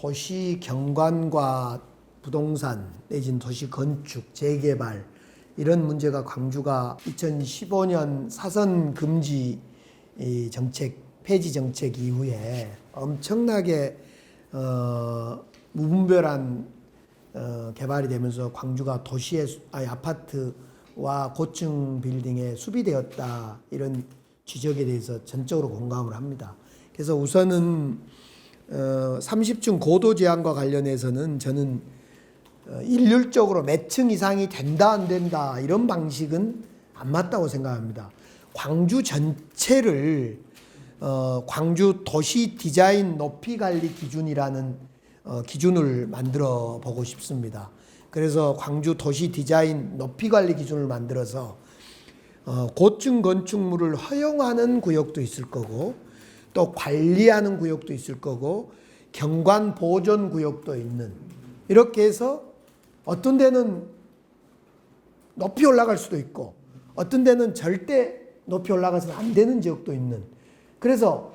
도시 경관과 부동산 내진 도시 건축 재개발 이런 문제가 광주가 2015년 사선 금지 이 정책 폐지 정책 이후에 엄청나게 어, 무분별한 어, 개발이 되면서 광주가 도시의 수- 아니 아파트와 고층 빌딩에 수비되었다 이런 지적에 대해서 전적으로 공감을 합니다. 그래서 우선은 어, 30층 고도 제한과 관련해서는 저는 어, 일률적으로 몇 층 이상이 된다 안 된다 이런 방식은 안 맞다고 생각합니다. 광주 전체를 어, 광주 도시 디자인 높이 관리 기준이라는 어, 기준을 만들어 보고 싶습니다. 그래서 광주 도시 디자인 높이 관리 기준을 만들어서 어, 고층 건축물을 허용하는 구역도 있을 거고 또 관리하는 구역도 있을 거고 경관 보존 구역도 있는 이렇게 해서 어떤 데는 높이 올라갈 수도 있고 어떤 데는 절대 높이 올라가서는 안 되는 지역도 있는 그래서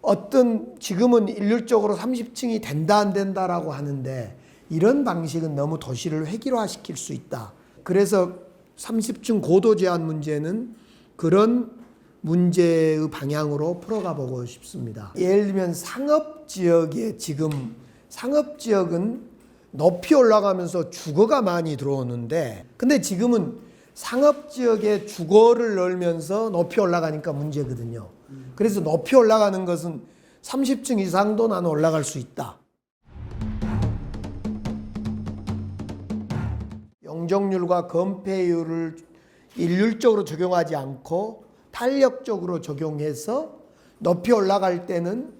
어떤 지금은 일률적으로 30층이 된다 안 된다라고 하는데 이런 방식은 너무 도시를 획일화시킬 수 있다. 그래서 30층 고도 제한 문제는 그런 문제의 방향으로 풀어가 보고 싶습니다. 예를 들면 상업 지역에 지금 상업 지역은 높이 올라가면서 주거가 많이 들어오는데 근데 지금은 상업 지역에 주거를 넣으면서 높이 올라가니까 문제거든요. 그래서 높이 올라가는 것은 30층 이상도 나는 올라갈 수 있다. 용적률과 건폐율을 일률적으로 적용하지 않고 탄력적으로 적용해서 높이 올라갈 때는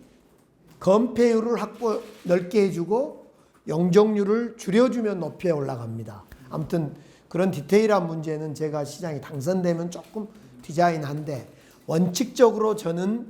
건폐율을 확보 넓게 해주고 용적률을 줄여주면 높이 올라갑니다. 아무튼 그런 디테일한 문제는 제가 시장에 당선되면 조금 디자인한데 원칙적으로 저는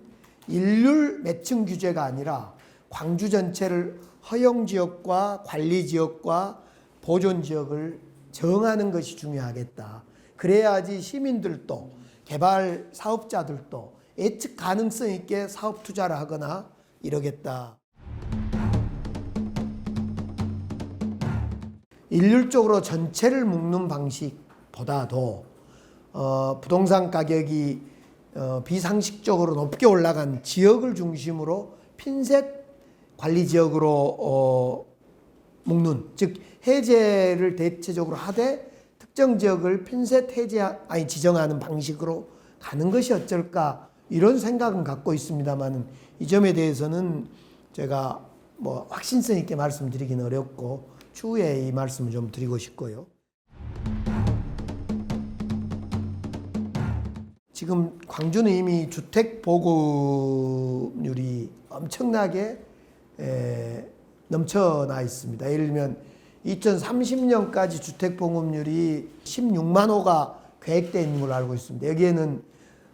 일률 매층 규제가 아니라 광주 전체를 허용 지역과 관리 지역과 보존 지역을 정하는 것이 중요하겠다. 그래야지 시민들도 개발 사업자들도 예측 가능성 있게 사업 투자를 하거나 이러겠다. 일률적으로 전체를 묶는 방식보다도 어, 부동산 가격이 어, 비상식적으로 높게 올라간 지역을 중심으로 핀셋 관리 지역으로 어, 묶는 즉 해제를 대체적으로 하되 특정 지역을 핀셋 해제 아니 지정하는 방식으로 가는 것이 어쩔까 이런 생각은 갖고 있습니다만은 이 점에 대해서는 제가 뭐 확신성 있게 말씀드리기는 어렵고 추후에 이 말씀을 좀 드리고 싶고요. 지금 광주는 이미 주택 보급률이 엄청나게 에, 넘쳐나 있습니다. 예를 들면 2030년까지 주택 보급률이 16만 호가 계획되어 있는 걸로 알고 있습니다. 여기에는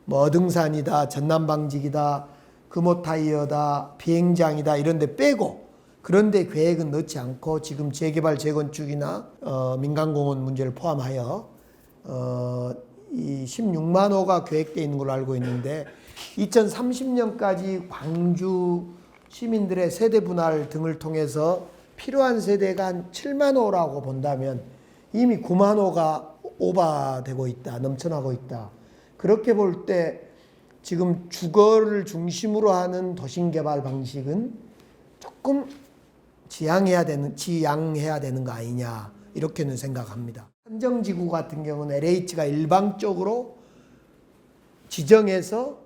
뭐 어등산이다, 전남방직이다, 금호타이어다, 비행장이다 이런 데 빼고 그런데 계획은 넣지 않고 지금 재개발 재건축이나 어, 민간공원 문제를 포함하여 어, 이 16만 호가 계획되어 있는 걸로 알고 있는데 2030년까지 광주 시민들의 세대 분할 등을 통해서 필요한 세대가 한 7만 호라고 본다면 이미 9만 호가 오바되고 있다, 넘쳐나고 있다. 그렇게 볼 때 지금 주거를 중심으로 하는 도심 개발 방식은 조금 지양해야 되는 지양해야 되는 거 아니냐 이렇게는 생각합니다. 한정지구 같은 경우는 LH가 일방적으로 지정해서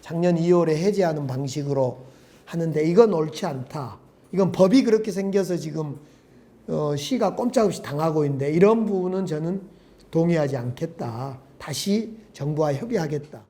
작년 2월에 해제하는 방식으로 하는데 이건 옳지 않다. 이건 법이 그렇게 생겨서 지금 어, 시가 꼼짝없이 당하고 있는데 이런 부분은 저는 동의하지 않겠다. 다시 정부와 협의하겠다.